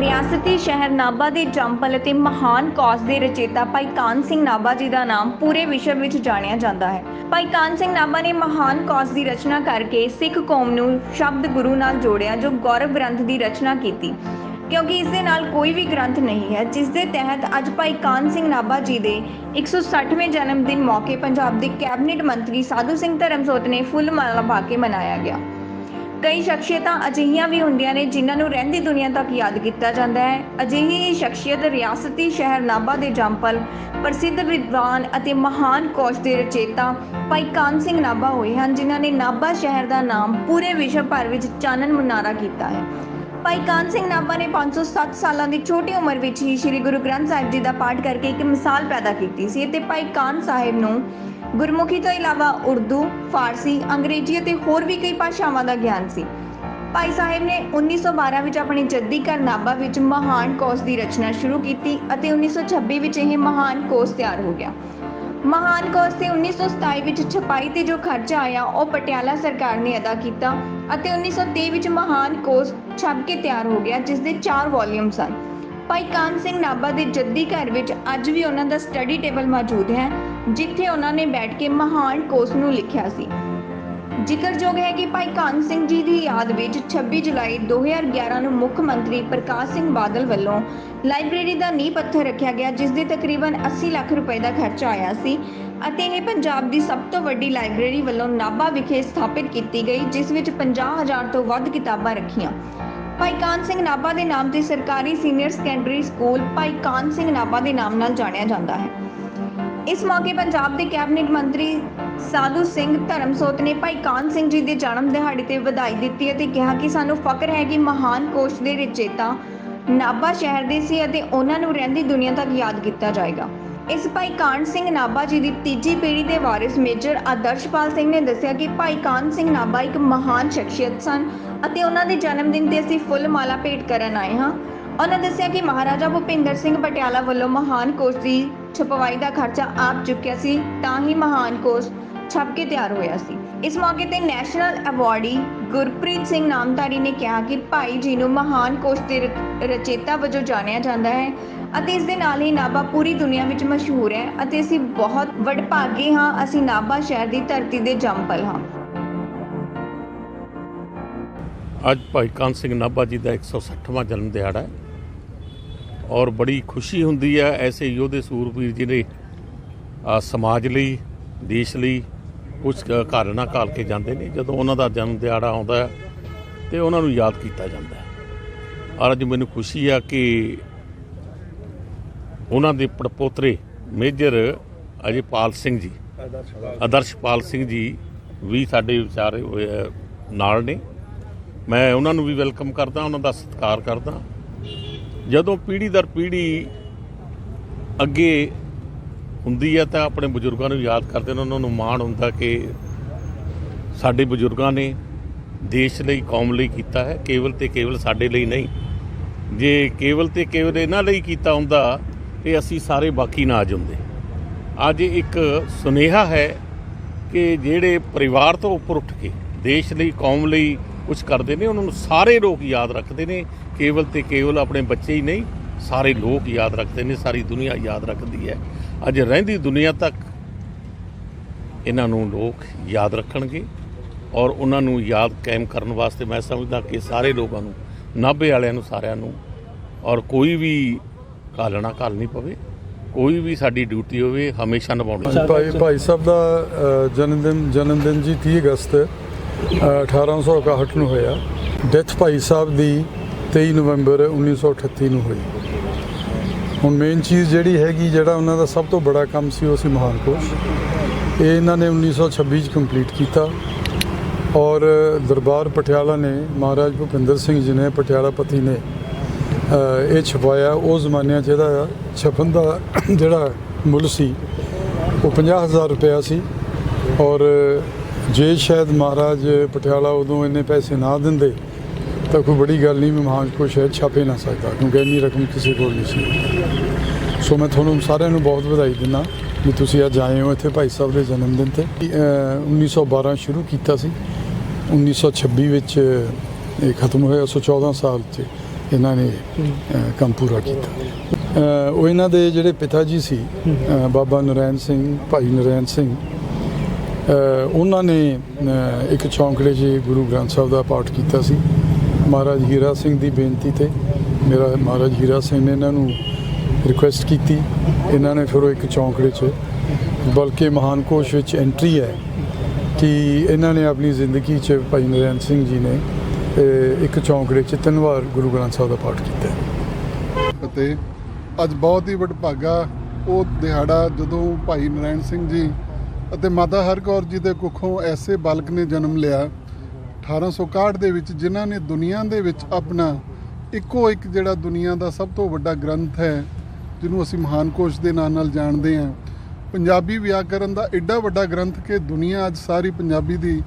ਰਿਆਸਤੀ ਸ਼ਹਿਰ ਨਾਭਾ ਦੇ ਜੰਪਲ ਅਤੇ ਮਹਾਨ ਕੌਸ ਦੇ ਰਚੇਤਾ ਭਾਈ ਕਾਨ ਸਿੰਘ ਨਾਭਾ ਜੀ ਦਾ ਨਾਮ ਪੂਰੇ ਵਿਸ਼ਵ ਵਿੱਚ ਜਾਣਿਆ ਜਾਂਦਾ ਹੈ। ਭਾਈ ਕਾਨ ਸਿੰਘ ਨਾਭਾ ਨੇ ਮਹਾਨ ਕੌਸ ਦੀ ਰਚਨਾ ਕਰਕੇ ਸਿੱਖ ਕੌਮ ਨੂੰ ਸ਼ਬਦ ਗੁਰੂ ਨਾਲ ਜੋੜਿਆ, ਜੋ ਗੌਰਵ ਗ੍ਰੰਥ ਦੀ ਰਚਨਾ ਕੀਤੀ। ਕਿਉਂਕਿ ਇਸ ਦੇ ਨਾਲ ਕੋਈ ਵੀ ਗ੍ਰੰਥ ਨਹੀਂ ਹੈ, ਜਿਸ ਦੇ ਤਹਿਤ ਅੱਜ ਭਾਈ ਕਾਨ ਸਿੰਘ ਨਾਭਾ ਜੀ ਦੇ 160ਵੇਂ ਜਨਮ ਦਿਨ ਮੌਕੇ ਪੰਜਾਬ ਦੇ ਕੈਬਨਿਟ ਮੰਤਰੀ ਸਾਧੂ ਸਿੰਘ ਧਰਮਸੋਤ ਨੇ ਫੁੱਲ ਮਾਲਾ ਪਾ ਕੇ ਮਨਾਇਆ ਗਿਆ। ਕਈ ਸ਼ਖਸੀਅਤਾਂ ਅਜਿਹੀਆਂ ਵੀ ਹੁੰਦੀਆਂ ਨੇ ਜਿਨ੍ਹਾਂ ਨੂੰ ਰਹਿੰਦੀ ਦੁਨੀਆ ਤੱਕ ਯਾਦ ਕੀਤਾ ਜਾਂਦਾ ਹੈ। ਅਜਿਹੀ ਸ਼ਖਸੀਅਤ ਰਿਆਸਤੀ ਸ਼ਹਿਰ ਨਾਭਾ ਦੇ ਜੰਪਲ ਪ੍ਰਸਿੱਧ ਵਿਦਵਾਨ ਅਤੇ ਮਹਾਨ ਕੋਸ਼ ਦੇ ਰਚੇਤਾ ਭਾਈ ਕਾਨ ਸਿੰਘ ਨਾਭਾ ਹੋਏ ਹਨ, ਜਿਨ੍ਹਾਂ ਨੇ ਨਾਭਾ ਸ਼ਹਿਰ ਦਾ ਨਾਮ ਪੂਰੇ ਵਿਸ਼ਵ ਭਰ ਵਿੱਚ ਚਾਨਣ ਮੁਨਾਰਾ ਕੀਤਾ ਹੈ। ਭਾਈ ਕਾਨ ਸਿੰਘ ਨਾਭਾ ਨੇ 507 ਸਾਲਾਂ ਦੀ ਛੋਟੀ ਉਮਰ ਵਿੱਚ ਹੀ ਸ੍ਰੀ ਗੁਰੂ ਗ੍ਰੰਥ ਸਾਹਿਬ ਜੀ ਦਾ ਪਾਠ ਕਰਕੇ ਇੱਕ ਮਿਸਾਲ ਪੈਦਾ ਕੀਤੀ ਸੀ ਅਤੇ ਭਾਈ ਕਾਨ ਸਾਹਿਬ ਨੂੰ ਗੁਰਮੁਖੀ ਤੋਂ ਇਲਾਵਾ ਉਰਦੂ, ਫਾਰਸੀ, ਅੰਗਰੇਜ਼ੀ ਅਤੇ ਹੋਰ ਵੀ ਕਈ ਭਾਸ਼ਾਵਾਂ ਦਾ ਗਿਆਨ ਸੀ। ਭਾਈ ਸਾਹਿਬ ਨੇ 1912 ਵਿੱਚ ਆਪਣੇ ਜੱਦੀ ਘਰ ਨਾਭਾ ਵਿੱਚ ਮਹਾਨ ਕੋਸ਼ ਦੀ ਰਚਨਾ ਸ਼ੁਰੂ ਕੀਤੀ ਅਤੇ 1926 ਵਿੱਚ ਇਹ ਮਹਾਨ ਕੋਸ਼ ਤਿਆਰ ਹੋ ਗਿਆ। ਮਹਾਨ ਕੋਸ਼ ਤੇ 1927 ਵਿੱਚ ਛਪਾਈ ਤੇ ਜੋ ਖਰਚਾ ਆਇਆ ਉਹ ਪਟਿਆਲਾ ਸਰਕਾਰ ਨੇ ਅਦਾ ਕੀਤਾ ਅਤੇ 1923 ਵਿੱਚ ਮਹਾਨ ਕੋਸ਼ ਛਪ ਕੇ ਤਿਆਰ ਹੋ ਗਿਆ ਜਿਸ ਦੇ 4 ਵੋਲੀਅਮ ਸਨ। ਭਾਈ ਕਾਨ ਸਿੰਘ ਨਾਭਾ ਦੇ ਜੱਦੀ ਘਰ ਵਿੱਚ ਅੱਜ ਵੀ ਉਹਨਾਂ ਦਾ ਸਟੱਡੀ ਟੇਬਲ ਮੌਜੂਦ ਹੈ ਜਿੱਥੇ ਉਹਨਾਂ ਨੇ ਬੈਠ ਕੇ ਮਹਾਨ ਕੋਸ਼ ਨੂੰ ਲਿਖਿਆ ਸੀ। ਜ਼ਿਕਰਯੋਗ ਹੈ ਕਿ ਭਾਈ ਕਾਨ ਸਿੰਘ ਜੀ ਦੀ ਯਾਦ ਵਿੱਚ 26 ਜੁਲਾਈ 2011 ਨੂੰ ਮੁੱਖ ਮੰਤਰੀ ਪ੍ਰਕਾਸ਼ ਸਿੰਘ ਬਾਦਲ ਵੱਲੋਂ ਲਾਇਬ੍ਰੇਰੀ ਦਾ ਨੀਂਹ ਪੱਥਰ ਰੱਖਿਆ ਗਿਆ, ਜਿਸ ਦੇ ਤਕਰੀਬਨ 80 ਲੱਖ ਰੁਪਏ ਦਾ ਖਰਚਾ ਆਇਆ ਸੀ ਅਤੇ ਇਹ ਪੰਜਾਬ ਦੀ ਸਭ ਤੋਂ ਵੱਡੀ ਲਾਇਬ੍ਰੇਰੀ ਵੱਲੋਂ ਨਾਭਾ ਵਿਖੇ ਸਥਾਪਿਤ ਕੀਤੀ ਗਈ, ਜਿਸ ਵਿੱਚ 50000 ਤੋਂ ਵੱਧ ਕਿਤਾਬਾਂ ਰੱਖੀਆਂ। ਭਾਈ ਕਾਨ ਸਿੰਘ ਨਾਭਾ ਦੇ ਨਾਮ ਤੇ ਸਰਕਾਰੀ ਸੀਨੀਅਰ ਸੈਕੰਡਰੀ ਸਕੂਲ ਭਾਈ ਕਾਨ ਸਿੰਘ ਨਾਭਾ ਦੇ ਨਾਮ ਨਾਲ ਜਾਣਿਆ ਜਾਂਦਾ ਹੈ। ਇਸ ਮੌਕੇ ਪੰਜਾਬ ਦੇ ਕੈਬਨਿਟ ਮੰਤਰੀ ਸਾਧੂ ਸਿੰਘ ਧਰਮਸੋਤ ਨੇ ਭਾਈ ਕਾਨ ਸਿੰਘ ਜੀ ਦੇ ਜਨਮ ਦਿਹਾੜੇ ਤੇ ਵਧਾਈ ਦਿੱਤੀ ਅਤੇ ਕਿਹਾ ਕਿ ਸਾਨੂੰ ਫਖਰ ਹੈ ਕਿ ਮਹਾਨ ਕੋਸ਼ ਦੇ ਰਚੇਤਾ ਨਾਭਾ ਸ਼ਹਿਰ ਦੇ ਸੀ ਅਤੇ ਉਹਨਾਂ ਨੂੰ ਰਹਿੰਦੀ ਦੁਨੀਆ ਤੱਕ ਯਾਦ ਕੀਤਾ ਜਾਏਗਾ। ਇਸ ਭਾਈ ਕਾਨ ਸਿੰਘ ਨਾਭਾ ਜੀ ਦੀ ਤੀਜੀ ਪੀੜ੍ਹੀ ਦੇ ਵਾਰਿਸ ਮੇਜਰ ਆਦਰਸ਼ਪਾਲ ਸਿੰਘ ਨੇ ਦੱਸਿਆ ਕਿ ਭਾਈ ਕਾਨ ਸਿੰਘ ਨਾਭਾ ਇੱਕ ਮਹਾਨ ਸ਼ਖਸੀਅਤ ਸਨ ਅਤੇ ਉਹਨਾਂ ਦੇ ਜਨਮ ਦਿਨ ਤੇ ਅਸੀਂ ਫੁੱਲ ਮਾਲਾ ਭੇਟ ਕਰਨ ਆਏ ਹਾਂ। ਉਹਨਾਂ ਦੱਸਿਆ ਕਿ ਮਹਾਰਾਜਾ ਭੁਪਿੰਦਰ ਸਿੰਘ ਪਟਿਆਲਾ ਵੱਲੋਂ ਮਹਾਨ ਕੋਸ਼ ਦੀ ਛਪਵਾਈ ਦਾ ਖਰਚਾ ਆਪ ਚੁੱਕਿਆ ਸੀ, ਤਾਂ ਹੀ ਮਹਾਨ ਕੋਸ਼ ਛਪ ਕੇ ਤਿਆਰ ਹੋਇਆ ਸੀ। ਇਸ ਮੌਕੇ ਤੇ ਨੈਸ਼ਨਲ ਅਵਾਰਡੀ ਗੁਰਪ੍ਰੀਤ ਸਿੰਘ ਨਾਮਧਾਰੀ ਨੇ ਕਿਹਾ ਕਿ ਭਾਈ ਜੀ ਨੂੰ ਮਹਾਨ ਕੋਸ਼ ਦੇ ਰਚੇਤਾ ਵਜੋਂ ਜਾਣਿਆ ਜਾਂਦਾ ਹੈ ਅਤੇ ਇਸ ਦੇ ਨਾਲ ਹੀ ਨਾਭਾ ਪੂਰੀ ਦੁਨੀਆ ਵਿੱਚ ਮਸ਼ਹੂਰ ਹੈ ਅਤੇ ਅਸੀਂ ਬਹੁਤ ਵਡਭਾਗੇ ਹਾਂ, ਅਸੀਂ ਨਾਭਾ ਸ਼ਹਿਰ ਦੀ ਧਰਤੀ ਦੇ ਜੰਪਲ ਹਾਂ। ਅੱਜ ਭਾਈ ਕਾਨ ਸਿੰਘ ਨਾਭਾ ਜੀ ਦਾ 160ਵਾਂ ਜਨਮ ਦਿਹਾੜਾ ਹੈ। ਔਰ ਬੜੀ ਖੁਸ਼ੀ ਹੁੰਦੀ ਹੈ ਐਸੇ ਯੋਧੇ ਸੂਰਵੀਰ ਜੀ ਨੇ ਸਮਾਜ ਲਈ, ਦੇਸ਼ ਲਈ ਕੁਝ ਘਰ ਨਾ ਘਾਲ ਕੇ ਜਾਂਦੇ ਨੇ, ਜਦੋਂ ਉਹਨਾਂ ਦਾ ਜਨਮ ਦਿਹਾੜਾ ਆਉਂਦਾ ਹੈ ਤੇ ਉਹਨਾਂ ਨੂੰ ਯਾਦ ਕੀਤਾ ਜਾਂਦਾ ਔਰ ਅੱਜ ਮੈਨੂੰ ਖੁਸ਼ੀ ਆ ਕਿ ਉਹਨਾਂ ਦੇ ਪੜਪੋਤਰੇ ਮੇਜਰ ਅਜੇਪਾਲ ਸਿੰਘ ਜੀ ਆਦਰਸ਼ਪਾਲ ਸਿੰਘ ਜੀ ਵੀ ਸਾਡੇ ਵਿਚਾਰੇ ਨਾਲ ਨੇ। ਮੈਂ ਉਹਨਾਂ ਨੂੰ ਵੀ ਵੈਲਕਮ ਕਰਦਾ, ਉਹਨਾਂ ਦਾ ਸਤਿਕਾਰ ਕਰਦਾ। ਜਦੋਂ ਪੀੜ੍ਹੀ ਦਰ ਪੀੜ੍ਹੀ ਅੱਗੇ ਹੁੰਦੀ ਹੈ ਤਾਂ ਆਪਣੇ ਬਜ਼ੁਰਗਾਂ ਨੂੰ ਯਾਦ ਕਰਦੇ ਨੇ, ਉਹਨਾਂ ਨੂੰ ਮਾਣ ਹੁੰਦਾ ਕਿ ਸਾਡੇ ਬਜ਼ੁਰਗਾਂ ਨੇ ਦੇਸ਼ ਲਈ, ਕੌਮ ਲਈ ਕੀਤਾ ਹੈ, ਕੇਵਲ ਤੇ ਕੇਵਲ ਸਾਡੇ ਲਈ ਨਹੀਂ। ਜੇ ਕੇਵਲ ਤੇ ਕੇਵਲ ਇਹਨਾਂ ਲਈ ਕੀਤਾ ਹੁੰਦਾ, ਤੇ ਅਸੀਂ ਸਾਰੇ ਬਾਕੀ ਨਾ ਜਾਂਦੇ। ਅੱਜ ਇੱਕ ਸੁਨੇਹਾ ਹੈ ਕਿ ਜਿਹੜੇ ਪਰਿਵਾਰ ਤੋਂ ਉੱਪਰ ਉੱਠ ਕੇ ਦੇਸ਼ ਲਈ, ਕੌਮ ਲਈ ਕੁਝ ਕਰਦੇ ਨੇ, ਉਹਨਾਂ ਨੂੰ ਸਾਰੇ ਲੋਕ ਯਾਦ ਰੱਖਦੇ ਨੇ ਕੇਵਲ ਤੇ ਕੇਵਲ ਆਪਣੇ ਬੱਚੇ ਹੀ ਨਹੀਂ ਸਾਰੇ ਲੋਕ ਯਾਦ ਰੱਖਦੇ ਨੇ ਸਾਰੀ ਦੁਨੀਆ ਯਾਦ ਰੱਖਦੀ ਹੈ। ਅੱਜ ਰਹਿੰਦੀ ਦੁਨੀਆ ਤੱਕ ਇਹਨਾਂ ਨੂੰ ਲੋਕ ਯਾਦ ਰੱਖਣਗੇ ਔਰ ਉਹਨਾਂ ਨੂੰ ਯਾਦ ਕਾਇਮ ਕਰਨ ਵਾਸਤੇ ਮੈਂ ਸਮਝਦਾ ਕਿ ਸਾਰੇ ਲੋਕਾਂ ਨੂੰ ਨਾਭੇ ਵਾਲਿਆਂ ਨੂੰ ਸਾਰਿਆਂ ਨੂੰ ਔਰ ਕੋਈ ਵੀ ਘਾਲਣਾ ਘਾਲ ਨਹੀਂ ਪਵੇ ਕੋਈ ਵੀ ਸਾਡੀ ਡਿਊਟੀ ਹੋਵੇ ਹਮੇਸ਼ਾ ਨਿਭਾਉਣੀ ਭਾਈ ਭਾਈ ਸਾਹਿਬ ਦਾ ਜਨਮ ਦਿਨ ਜਨਮ ਦਿਨ ਜੀ 30 ਅਗਸਤ ਅ, 1861 ਨੂੰ ਹੋਇਆ। ਡੈਥ ਭਾਈ ਸਾਹਿਬ ਦੀ 23 ਨਵੰਬਰ 1938 ਨੂੰ ਹੋਈ। ਹੁਣ ਮੇਨ ਚੀਜ਼ ਜਿਹੜੀ ਹੈਗੀ, ਜਿਹੜਾ ਉਹਨਾਂ ਦਾ ਸਭ ਤੋਂ ਬੜਾ ਕੰਮ ਸੀ, ਉਹ ਸੀ ਮਹਾਨ ਕੋਸ਼। ਇਹ ਇਹਨਾਂ ਨੇ 1926 ਚ ਕੰਪਲੀਟ ਕੀਤਾ ਔਰ ਦਰਬਾਰ ਪਟਿਆਲਾ ਨੇ, ਮਹਾਰਾਜ ਭੁਪਿੰਦਰ ਸਿੰਘ ਜੀ ਨੇ ਪਟਿਆਲਾ ਪਤੀ ਨੇ ਇਹ ਛਪਾਇਆ। ਉਹ ਜ਼ਮਾਨਿਆਂ 'ਚ ਇਹਦਾ ਛਪਣ ਦਾ ਜਿਹੜਾ ਮੁੱਲ ਸੀ, ਉਹ 50000 ਰੁਪਇਆ ਸੀ ਔਰ ਜੇ ਸ਼ਾਇਦ ਮਹਾਰਾਜ ਪਟਿਆਲਾ ਉਦੋਂ ਇੰਨੇ ਪੈਸੇ ਨਾ ਦਿੰਦੇ ਤਾਂ ਕੋਈ ਬੜੀ ਗੱਲ ਨਹੀਂ ਵੀ ਮਹਾਨ ਕੋ ਸ਼ਾਇਦ ਛਾਪੇ ਨਾ ਸਕਦਾ ਕਿਉਂਕਿ ਇੰਨੀ ਰਕਮ ਕਿਸੇ ਕੋਲ ਨਹੀਂ ਸੀ। ਸੋ ਮੈਂ ਤੁਹਾਨੂੰ ਸਾਰਿਆਂ ਨੂੰ ਬਹੁਤ ਵਧਾਈ ਦਿੰਦਾ ਵੀ ਤੁਸੀਂ ਅੱਜ ਆਏ ਹੋ ਇੱਥੇ ਭਾਈ ਸਾਹਿਬ ਦੇ ਜਨਮ ਦਿਨ ਤੇ ਅ, 1912 ਸ਼ੁਰੂ ਕੀਤਾ ਸੀ। 1926 ਵਿੱਚ ਇਹ ਖਤਮ ਹੋਇਆ ਸੋ 14 ਸਾਲ 'ਚ ਇਹਨਾਂ ਨੇ ਕੰਮ ਪੂਰਾ ਕੀਤਾ। ਉਹ ਇਹਨਾਂ ਦੇ ਜਿਹੜੇ ਪਿਤਾ ਜੀ ਸੀ ਬਾਬਾ ਨਰੈਣ ਸਿੰਘ ਭਾਈ ਨਰੈਣ ਸਿੰਘ ਉਹਨਾਂ ਨੇ ਇੱਕ ਚੌਂਕੜੇ 'ਚ ਗੁਰੂ ਗ੍ਰੰਥ ਸਾਹਿਬ ਦਾ ਪਾਠ ਕੀਤਾ ਸੀ। ਮਹਾਰਾਜ ਹੀਰਾ ਸਿੰਘ ਦੀ ਬੇਨਤੀ ਤੇ ਮੇਰਾ ਮਹਾਰਾਜ ਹੀਰਾ ਸਿੰਘ ਨੇ ਇਹਨਾਂ ਨੂੰ ਰਿਕੁਐਸਟ ਕੀਤੀ। ਇਹਨਾਂ ਨੇ ਫਿਰ ਉਹ ਇੱਕ ਚੌਂਕੜੇ 'ਚ ਬਲਕਿ ਮਹਾਨ ਕੋਸ਼ ਵਿੱਚ ਐਂਟਰੀ ਹੈ ਕਿ ਇਹਨਾਂ ਨੇ ਆਪਣੀ ਜ਼ਿੰਦਗੀ 'ਚ ਭਾਈ ਨਰੈਣ ਸਿੰਘ ਜੀ ਨੇ ਇੱਕ ਚੌਂਕੜੇ 'ਚ ਤਿੰਨ ਵਾਰ ਗੁਰੂ ਗ੍ਰੰਥ ਸਾਹਿਬ ਦਾ ਪਾਠ ਕੀਤਾ ਅਤੇ ਅੱਜ ਬਹੁਤ ਹੀ ਵਡਭਾਗਾ ਉਹ ਦਿਹਾੜਾ ਜਦੋਂ ਭਾਈ ਨਰਾਇਣ ਸਿੰਘ ਜੀ ਅਤੇ ਮਾਤਾ ਹਰਕੌਰ ਜੀ ਦੇ ਕੁੱਖੋਂ ਐਸੇ ਬਾਲਕ ਨੇ ਜਨਮ ਲਿਆ 1861 ਦੇ ਵਿੱਚ ਜਿਨ੍ਹਾਂ ਨੇ ਦੁਨੀਆ ਦੇ ਵਿੱਚ ਆਪਣਾ ਇੱਕੋ ਇੱਕ ਜਿਹੜਾ ਦੁਨੀਆ ਦਾ ਸਭ ਤੋਂ ਵੱਡਾ ਗ੍ਰੰਥ ਹੈ, ਜਿਹਨੂੰ ਅਸੀਂ ਮਹਾਨ ਕੋਸ਼ ਦੇ ਨਾਂ ਨਾਲ ਜਾਣਦੇ ਹਾਂ। ਪੰਜਾਬੀ ਵਿਆਕਰਨ ਦਾ ਐਡਾ ਵੱਡਾ ਗ੍ਰੰਥ ਕਿ ਦੁਨੀਆ ਅੱਜ ਸਾਰੀ ਪੰਜਾਬੀ ਦੀ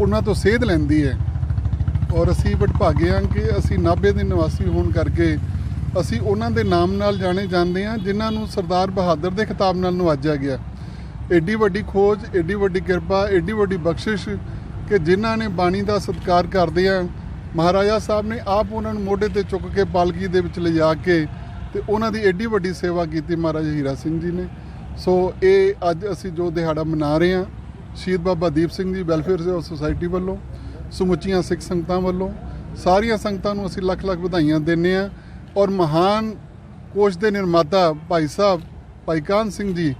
ਉਹਨਾਂ ਤੋਂ ਸੇਧ ਲੈਂਦੀ ਹੈ। ਔਰ ਅਸੀਂ ਵਡਭਾਗੇ ਹਾਂ ਕਿ ਅਸੀਂ ਨਾਭੇ ਦੇ ਨਿਵਾਸੀ ਹੋਣ ਕਰਕੇ ਅਸੀਂ ਉਹਨਾਂ ਦੇ ਨਾਮ ਨਾਲ ਜਾਣੇ ਜਾਂਦੇ ਹਾਂ, ਜਿਨ੍ਹਾਂ ਨੂੰ ਸਰਦਾਰ ਬਹਾਦਰ ਦੇ ਖਿਤਾਬ ਨਾਲ ਨਵਾਜਿਆ ਗਿਆ। ਏਡੀ ਵੱਡੀ ਖੋਜ, ਏਡੀ ਵੱਡੀ ਕਿਰਪਾ, ਏਡੀ ਵੱਡੀ ਬਖਸ਼ਿਸ਼ ਕਿ ਜਿਨ੍ਹਾਂ ਨੇ ਬਾਣੀ ਦਾ ਸਤਿਕਾਰ ਕਰਦੇ ਆ, ਮਹਾਰਾਜਾ ਸਾਹਿਬ ਨੇ ਆਪ ਉਹਨਾਂ ਨੂੰ ਮੋਢੇ ਤੇ ਚੁੱਕ ਕੇ ਪਾਲਕੀ ਦੇ ਵਿੱਚ ਲਿਜਾ ਕੇ ਤੇ ਉਹਨਾਂ ਦੀ ਐਡੀ ਵੱਡੀ ਸੇਵਾ ਕੀਤੀ ਮਹਾਰਾਜਾ ਹੀਰਾ ਸਿੰਘ ਜੀ ਨੇ। ਸੋ ਇਹ ਅੱਜ ਅਸੀਂ ਜੋ ਦਿਹਾੜਾ ਮਨਾ ਰਹੇ ਹਾਂ, ਸ਼ਹੀਦ ਬਾਬਾ ਦੀਪ ਸਿੰਘ ਜੀ ਵੈਲਫੇਅਰ ਸੁਸਾਇਟੀ ਵੱਲੋਂ, ਸਮੁੱਚੀਆਂ ਸਿੱਖ ਸੰਗਤਾਂ ਵੱਲੋਂ, ਸਾਰੀਆਂ ਸੰਗਤਾਂ ਨੂੰ ਅਸੀਂ ਲੱਖ ਲੱਖ ਵਧਾਈਆਂ ਦਿੰਦੇ ਹਾਂ ਔਰ ਮਹਾਨ ਕੋਸ਼ ਦੇ ਨਿਰਮਾਤਾ ਭਾਈ ਸਾਹਿਬ, ਭਾਈ ਕਾਨ ਸਿੰਘ ਜੀ,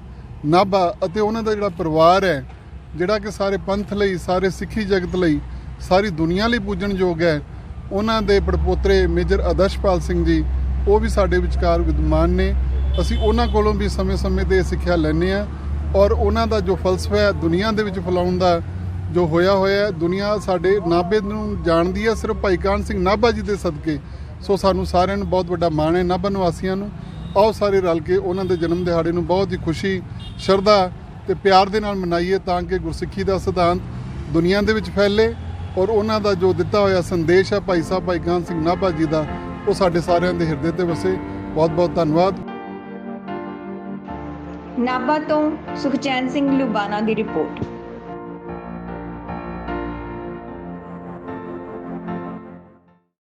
ਨਾਭਾ ਅਤੇ ਉਹਨਾਂ ਦਾ ਜਿਹੜਾ ਪਰਿਵਾਰ ਹੈ ਜਿਹੜਾ ਕਿ ਸਾਰੇ ਪੰਥ ਲਈ, ਸਾਰੇ ਸਿੱਖੀ ਜਗਤ ਲਈ, ਸਾਰੀ ਦੁਨੀਆ ਲਈ ਪੂਜਣਯੋਗ ਹੈ, ਉਹਨਾਂ ਦੇ ਪੜਪੋਤਰੇ ਮੇਜਰ ਆਦਰਸ਼ਪਾਲ ਸਿੰਘ ਜੀ, ਉਹ ਵੀ ਸਾਡੇ ਵਿਚਕਾਰ ਵਿਦਮਾਨ ਨੇ। ਅਸੀਂ ਉਹਨਾਂ ਕੋਲੋਂ ਵੀ ਸਮੇਂ-ਸਮੇਂ ਤੇ ਸਿੱਖਿਆ ਲੈਂਦੇ ਆ ਔਰ ਉਹਨਾਂ ਦਾ ਜੋ ਫਲਸਫਾ ਹੈ, ਦੁਨੀਆ ਦੇ ਵਿੱਚ ਫੈਲਾਉਣ ਦਾ ਜੋ ਹੋਇਆ ਹੋਇਆ ਦੁਨੀਆ ਸਾਡੇ ਨਾਭੇ ਨੂੰ ਜਾਣਦੀ ਹੈ, ਸਿਰਫ ਭਾਈ ਕਾਨ ਸਿੰਘ ਨਾਭਾ ਜੀ ਦੇ ਸਦਕੇ। ਸੋ ਸਾਨੂੰ ਸਾਰਿਆਂ ਨੂੰ ਬਹੁਤ ਵੱਡਾ ਮਾਣ ਹੈ, ਨਾਭਾ ਨਿਵਾਸੀਆਂ ਨੂੰ। ਆਓ ਸਾਰੇ ਰਲ ਕੇ ਉਹਨਾਂ ਦੇ ਜਨਮ ਦਿਹਾੜੇ ਨੂੰ ਬਹੁਤ ਹੀ ਖੁਸ਼ੀ, ਸ਼ਰਧਾ ਤੇ ਪਿਆਰ ਦੇ ਨਾਲ ਮਨਾਈਏ ਤਾਂ ਕਿ ਗੁਰਸਿੱਖੀ ਦਾ ਸਿਧਾਂਤ ਦੁਨੀਆ ਦੇ ਵਿੱਚ ਫੈਲੇ ਔਰ ਉਹਨਾਂ ਦਾ ਜੋ ਦਿੱਤਾ ਹੋਇਆ ਸੰਦੇਸ਼ ਹੈ ਭਾਈ ਸਾਹਿਬ, ਭਾਈ ਕਾਨ ਸਿੰਘ ਨਾਭਾ ਜੀ ਦਾ, ਉਹ ਸਾਡੇ ਸਾਰਿਆਂ ਦੇ ਹਿਰਦੇ ਤੇ ਵਸੇ। ਬਹੁਤ ਬਹੁਤ ਧੰਨਵਾਦ। ਨਾਭਾ ਤੋਂ ਸੁਖਚੈਨ ਸਿੰਘ ਲੁਬਾਨਾ ਦੀ ਰਿਪੋਰਟ।